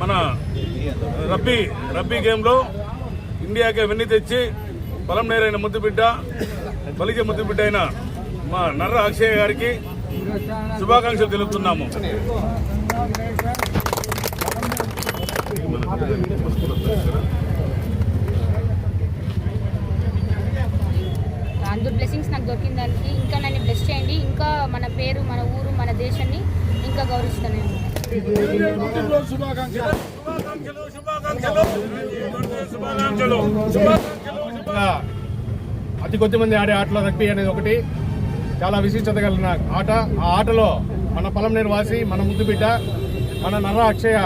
మన రబ్బీ రబ్బీ గేమ్లో ఇండియాకి వెన్ని తెచ్చి బలం నేరైన ముద్దుబిడ్డ బలిజ ముద్దుబిడ్డ అయిన మా నర్ర అక్షయ్ గారికి శుభాకాంక్షలు తెలుపుతున్నాము. అందరు బ్లెస్సింగ్స్ నాకు దొరికిన దానికి. ఇంకా నన్ను బ్లెస్ చేయండి. ఇంకా మన పేరు మన ఊరు మన దేశాన్ని ఇంకా గౌరవిస్తాను. అతి కొద్ది మంది ఆడే ఆటలో రగ్బీ అనేది ఒకటి. చాలా విశిష్టత కలిగిన ఆట. ఆ ఆటలో మన పొలంనేరు వాసి మన ముద్దు బిడ్డ మన నర్ర అక్షయ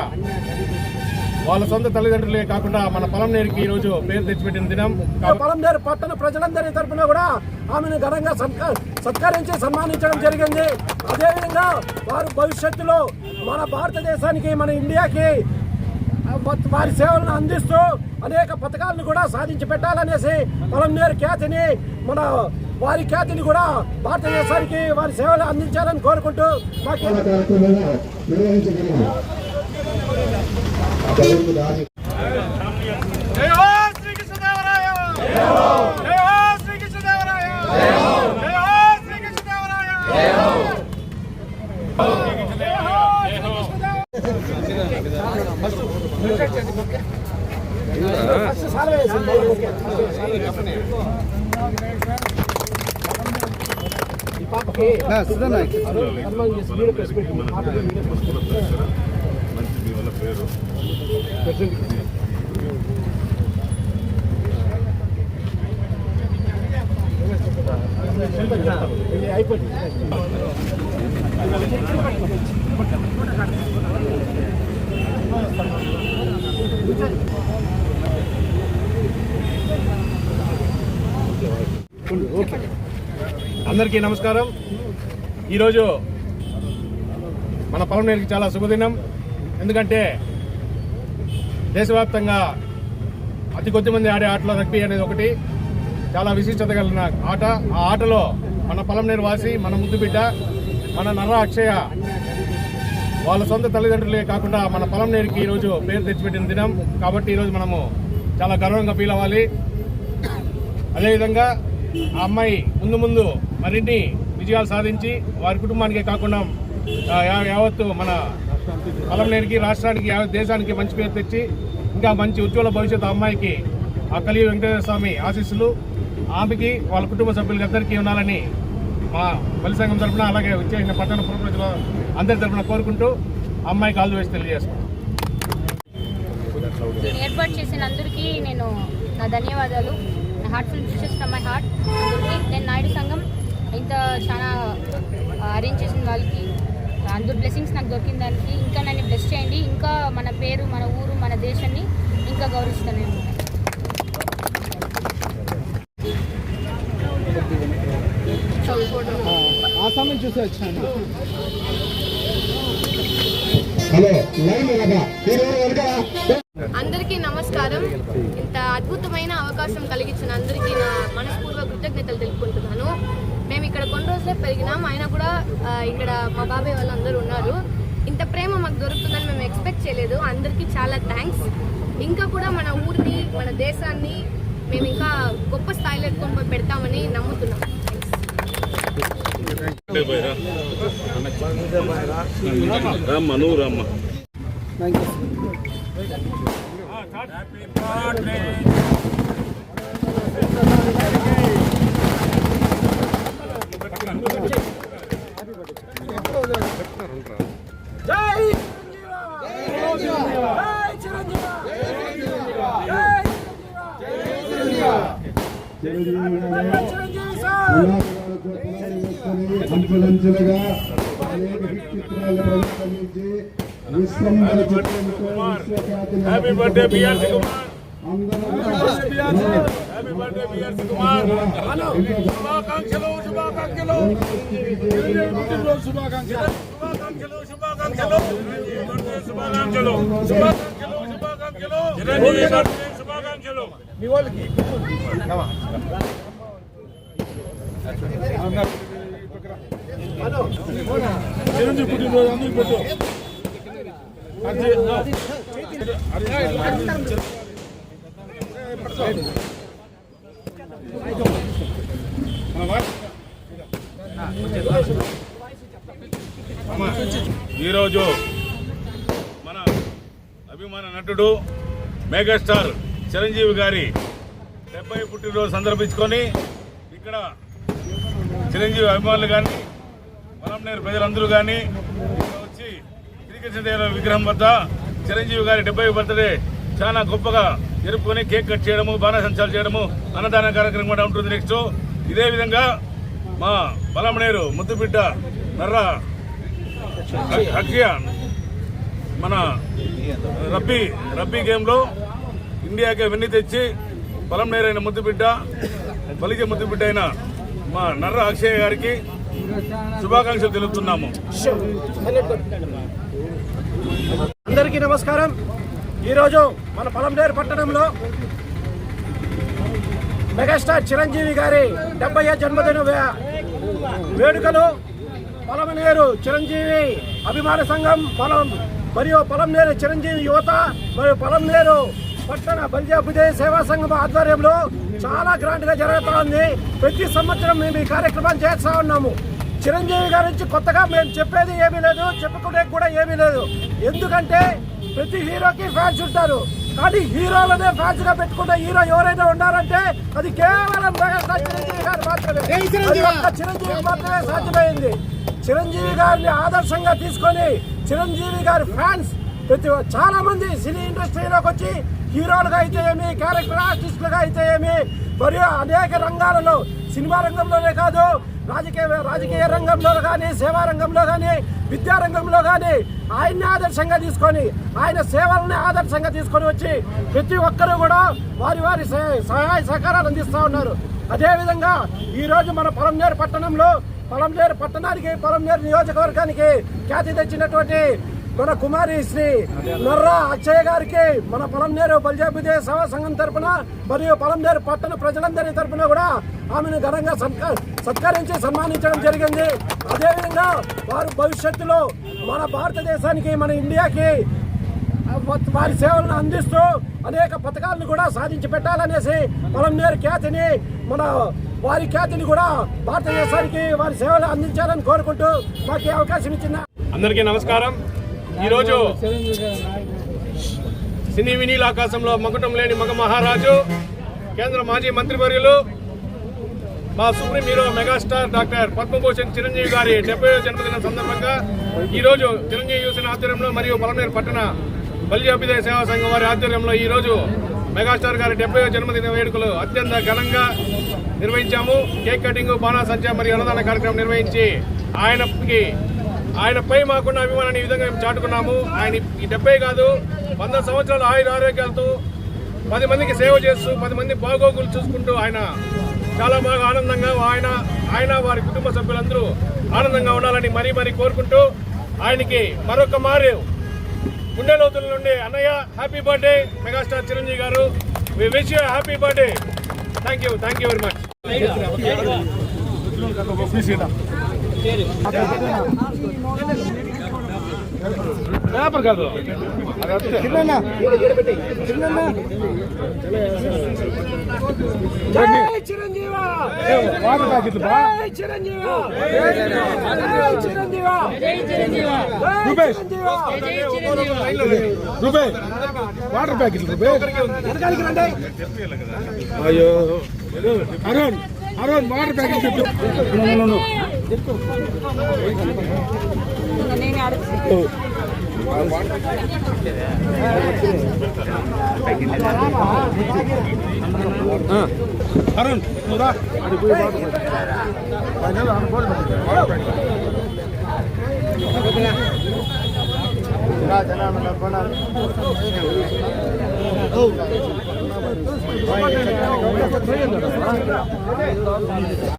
వాళ్ళ సొంత తల్లిదండ్రులే కాకుండా మన పొలంనేరుకి ఈరోజు పేరు తెచ్చిపెట్టిన దినం. కాబట్టి పొలంనేరు పట్టణ ప్రజలందరి తరపున కూడా ఆమెను ఘనంగా సత్కరించి సన్మానించడం జరిగింది. అదేవిధంగా వారు భవిష్యత్తులో మన భారతదేశానికి మన ఇండియాకి వారి సేవలను అందిస్తూ అనేక పథకాలను కూడా సాధించి పెట్టాలనేసి మనం నేరు ఖ్యాతిని మన వారి ఖ్యాతిని కూడా భారతదేశానికి వారి సేవలు అందించాలని కోరుకుంటూ మాకు మంచి మీ వల్ల పేరు అయిపోయింది అందరికీ నమస్కారం. ఈరోజు మన పొలంనేరుకి చాలా శుభదినం. ఎందుకంటే దేశవ్యాప్తంగా అతి కొద్ది మంది ఆడే ఆటలో రగ్బీ అనేది ఒకటి. చాలా విశిష్టత కలిగిన ఆట. ఆ ఆటలో మన పొలంనేరు వాసి మన ముద్దు బిడ్డ మన నర్ర అక్షయ వాళ్ళ సొంత తల్లిదండ్రులే కాకుండా మన పొలంనేరుకి ఈరోజు పేరు తెచ్చిపెట్టిన దినం. కాబట్టి ఈరోజు మనము చాలా గర్వంగా ఫీల్ అవ్వాలి. అదేవిధంగా ఆ అమ్మాయి ముందు ముందు మరిన్ని విజయాలు సాధించి వారి కుటుంబానికే కాకుండా యావత్తు మన పొలంనేరికి రాష్ట్రానికి యావత్ దేశానికి మంచి పేరు తెచ్చి ఇంకా మంచి ఉజ్వల భవిష్యత్తు ఆ అమ్మాయికి ఆ కలిగి వెంకటేశ్వర స్వామి ఆశీస్సులు ఆమెకి వాళ్ళ కుటుంబ సభ్యులకి అందరికీ ఉండాలని మా బలి సంఘం తరఫున అలాగే వచ్చేసిన పట్టణ పురప్రజల అందరి తరఫున కోరుకుంటూ అమ్మాయికి ఆల్ వేసి తెలియజేస్తాం ఏర్పాటు చేసిన అందరికీ నేను నా ధన్యవాదాలు. Heartful wishes from my heart అందరికీ నేను నాయుడు సంఘం ఇంత చాలా అరేంజ్ చేసిన వాళ్ళకి అందరు బ్లెస్సింగ్స్ నాకు దొరికిన దానికి ఇంకా నన్ను బ్లెస్ చేయండి. ఇంకా మన పేరు మన ఊరు మన దేశాన్ని ఇంకా గౌరవిస్తాను. నేను హలో లైన్ వెనక అందరికీ నమస్కారం. ఇంత అద్భుతమైన అవకాశం కలిగించిన అందరికీ నా మనస్పూర్వక కృతజ్ఞతలు తెలుపుకుంటున్నాను. మేము ఇక్కడ కొన్ని రోజులే పెరిగినాం. అయినా కూడా ఇక్కడ మా బాబాయ్ వాళ్ళందరూ ఉన్నారు. ఇంత ప్రేమ మాకు దొరుకుతుందని మేము ఎక్స్పెక్ట్ చేయలేదు. అందరికీ చాలా థ్యాంక్స్. ఇంకా కూడా మన ఊరిని మన దేశాన్ని మేము ఇంకా గొప్ప స్థాయిలో ఎత్తుకొని పోయి పెడతామని నమ్ముతున్నాం. రామ్మ. నువ్వు రామ్మ అంచెలంచెలుగా అనేక చిత్రాలు ప్రదర్శించి విశ్వంబర చిత్రంతో విశ్వఖ్యాతిని హ్యాపీ బర్త్డే బిఆర్సి కుమార్ అందరూ హ్యాపీ బర్త్డే బిఆర్సి కుమార్ శుభాకాంక్షలు శుభాకాంక్షలు శుభాకాంక్షలు శుభాకాంక్షలు శుభాకాంక్షలు శుభాకాంక్షలు శుభాకాంక్షలు చిరంజీవి గారికి శుభాకాంక్షలు మీ వాళ్ళకి చిరంజీవి పుట్టినరోజు అందరికి పెట్టు ఈరోజు మన అభిమాన నటుడు మెగాస్టార్ చిరంజీవి గారి డెబ్బై పుట్టినరోజు సందర్భించుకొని ఇక్కడ చిరంజీవి అభిమానులు కానీ పొలంనేరు ప్రజలందరూ కానీ ఇక్కడ వచ్చి శ్రీకృష్ణదేవ విగ్రహం వద్ద చిరంజీవి గారి డెబ్బై బర్త్డే చాలా గొప్పగా జరుపుకొని కేక్ కట్ చేయడము బాణసంచాలు చేయడము అన్నదాన కార్యక్రమం కూడా ఉంటుంది నెక్స్ట్ ఇదే విధంగా మా బలమనేరు ముద్దుబిడ్డ నర్ర అక్షయ మన రబ్బీ రబ్బీ గేమ్లో ఇండియాకే వెన్ని తెచ్చి పొలం ముద్దుబిడ్డ బలిజ ముద్దుబిడ్డ అయిన మా నర్ర అక్షయ్ గారికి శుభాకాంక్షలు తెలుపుతున్నాము. అందరికీ నమస్కారం. ఈరోజు మన పొలంనేరు పట్టణంలో మెగాస్టార్ చిరంజీవి గారి డెబ్బై జన్మదిన వేడుకలు పొలంనేరు చిరంజీవి అభిమాన సంఘం పొలం మరియు పొలంనేరు చిరంజీవి యువత మరియు పొలంనేరు పట్టణ బలిజాబుదే సేవా సంఘం ఆధ్వర్యంలో చాలా గ్రాండ్గా జరుగుతూ ఉంది. ప్రతి సంవత్సరం మేము ఈ కార్యక్రమం చేస్తా ఉన్నాము. చిరంజీవి గారి నుంచి కొత్తగా మేము చెప్పేది ఏమీ లేదు చెప్పుకునే కూడా ఏమీ లేదు. ఎందుకంటే ప్రతి హీరోకి ఫ్యాన్స్ ఉంటారు. కానీ హీరోలనే ఫ్యాన్స్గా పెట్టుకున్న హీరో ఎవరైనా ఉన్నారంటే అది కేవలం మెగాస్టార్ చిరంజీవి గారు మాత్రమే. చిరంజీవి! మాత్రమే సాధ్యమైంది. చిరంజీవి గారిని ఆదర్శంగా తీసుకొని చిరంజీవి గారి ఫ్యాన్స్ ప్రతి చాలా మంది సినీ ఇండస్ట్రీలోకి వచ్చి హీరోలుగా అయితే ఏమి క్యారెక్టర్ ఆర్టిస్టులుగా అయితే ఏమి మరియు అనేక రంగాలలో సినిమా రంగంలోనే కాదు రాజకీయ రాజకీయ రంగంలో కానీ సేవా రంగంలో కానీ విద్యా రంగంలో కానీ ఆయన్ని ఆదర్శంగా తీసుకొని ఆయన సేవల్ని ఆదర్శంగా తీసుకొని వచ్చి ప్రతి ఒక్కరూ కూడా వారి వారి సహాయ సహాయ సహకారాలు అందిస్తూ ఉన్నారు. అదేవిధంగా ఈరోజు మన పొలంనేరు పట్టణంలో పొలంనేరు పట్టణానికి పొలంనేరు నియోజకవర్గానికి ఖ్యాతి తెచ్చినటువంటి మన కుమారి శ్రీ నర్రా అక్షయ్ గారికి మన పొలంనేరు బల్జాబిదే సేవా సంఘం తరపున మరియు పొలంనేరు పట్టణ ప్రజలందరి తరపున కూడా ఆమెను ఘనంగా సత్క- సత్కరించి సన్మానించడం జరిగింది. అదేవిధంగా వారు భవిష్యత్తులో మన భారతదేశానికి మన ఇండియాకి వారి సేవలను అందిస్తూ అనేక పథకాలను కూడా సాధించి పెట్టాలనేసి పొలంనేరు ఖ్యాతిని మన వారి ఖ్యాతిని కూడా భారతదేశానికి వారి సేవలు అందించాలని కోరుకుంటూ మాకు అవకాశం ఇచ్చింది అందరికీ నమస్కారం. ఈరోజు సినీ వినీల ఆకాశంలో మకుటం లేని మగ మహారాజు కేంద్ర మాజీ మంత్రివర్యులు మా supreme hero megastar doctor Padma Bhushan Chiranjeevi గారి డెబ్బై జన్మదిన సందర్భంగా ఈరోజు చిరంజీవి యూసిన ఆధ్వర్యంలో మరియు పొలమేరు పట్టణ బలిజాభిదయ సేవా సంఘం వారి ఆధ్వర్యంలో ఈరోజు మెగాస్టార్ గారి డెబ్బై జన్మదిన వేడుకలు అత్యంత ఘనంగా నిర్వహించాము. కేక్ కటింగ్ బాణాసంచ మరియు అన్నదాన కార్యక్రమం నిర్వహించి ఆయనకి ఆయనపై మాకున్న అభిమానాన్ని ఈ విధంగా మేము చాటుకున్నాము. ఆయన ఈ డెబ్బై కాదు వంద సంవత్సరాల ఆయుర ఆరోగ్యాలతో పది మందికి సేవ చేస్తూ పది మంది బాగోగులు చూసుకుంటూ ఆయన చాలా బాగా ఆనందంగా ఆయన ఆయన వారి కుటుంబ సభ్యులందరూ ఆనందంగా ఉండాలని మరీ మరీ కోరుకుంటూ ఆయనకి మరొక మారు. గుండె లోతుల నుండి అన్నయ్య హ్యాపీ బర్త్డే మెగాస్టార్ చిరంజీవి గారు. We wish you happy birthday thank you thank you very much paper కాదు జై చిరంజీవ వాటర్ ప్యాకెట్లు బా చిరంజీవ చిరంజీవ రూపేష్. రూపే వాటర్ ప్యాకెట్లు అయ్యో అరుణ్ అరుణ్ వాటర్ ప్యాకెట్ చెప్పు అరుణ్ నువ్వు రా అది